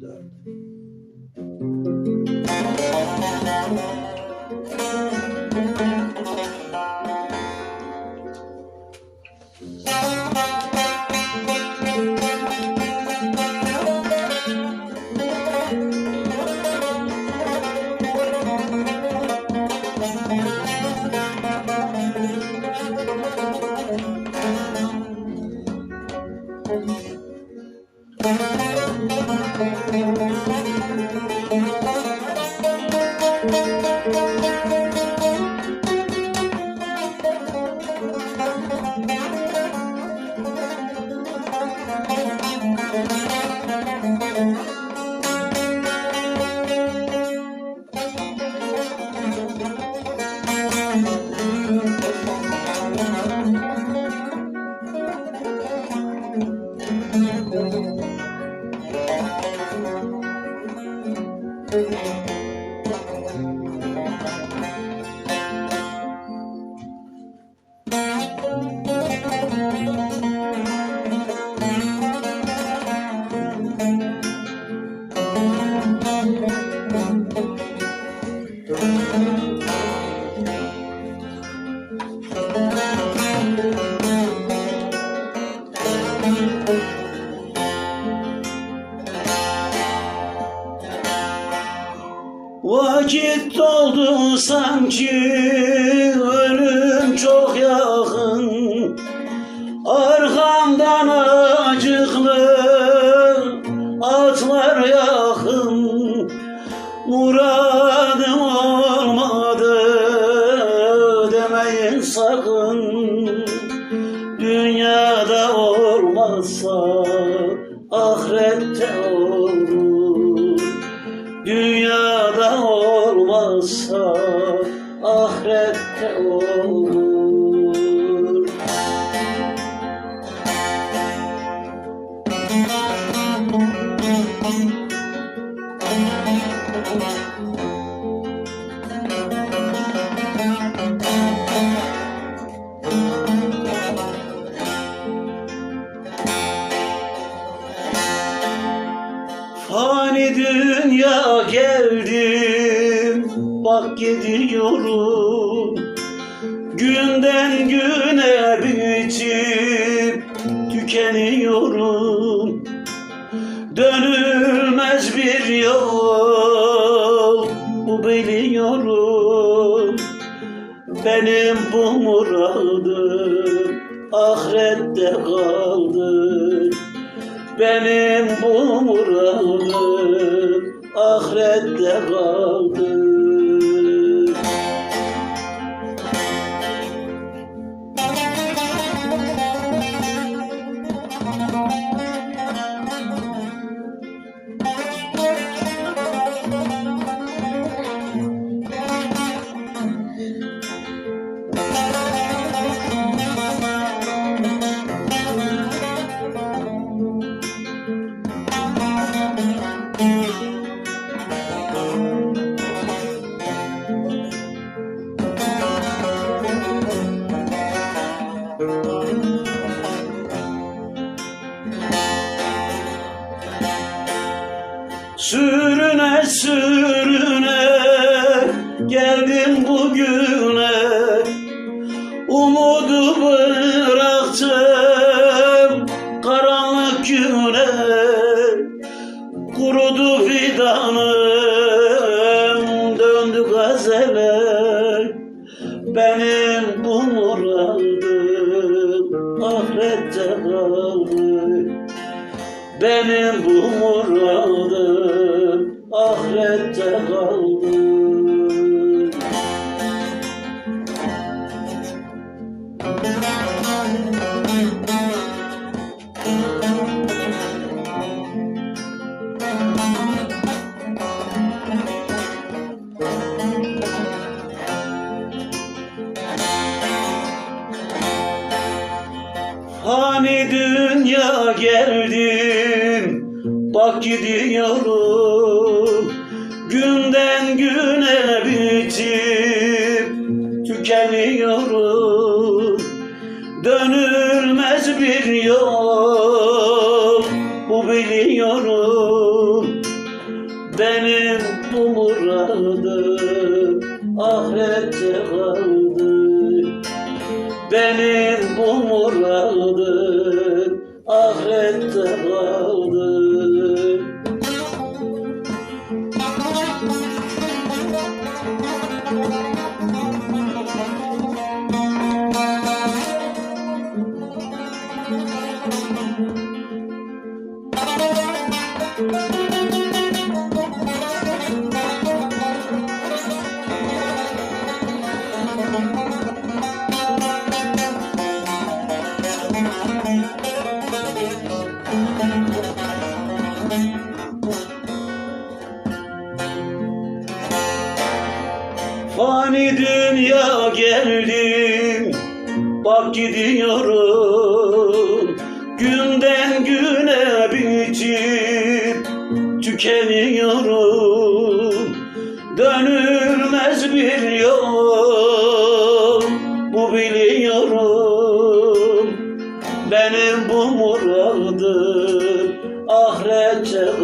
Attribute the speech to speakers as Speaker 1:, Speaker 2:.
Speaker 1: done. Thank you. Doldu sanki ölüm çok yakın. Arkamdan acıklı atlar yakın. Muradım olmadı demeyin sakın. Dünyada olmazsa ahirette olur. Dünyada olmazsa ahirette olur. Fani dünya geldim bak gidiyorum. Günden güne bitip tükeniyorum. Dönülmez bir yol bu biliyorum. Benim bu muradım ahirette kaldı. Benim bu muradım ahirette kaldı. Sürüne sürüne geldim bugüne. Umudu bıraktım karanlık güne. Kurudu fidanım döndü gazele. Benim bu muradım ahirette kaldı benim bu muradım ahirette kaldı. Dünya geldim bak gidiyorum Günden güne bitip tükeniyorum. Dönülmez bir yol bu biliyorum. Benim bu muradım ahirette kaldı. Benim bu muradım ahirette kaldı Fani dünya geldim Bak gidiyorum. Günden güne bitip Tükeniyorum. Dönülmez bir yol Bu biliyorum Ahirette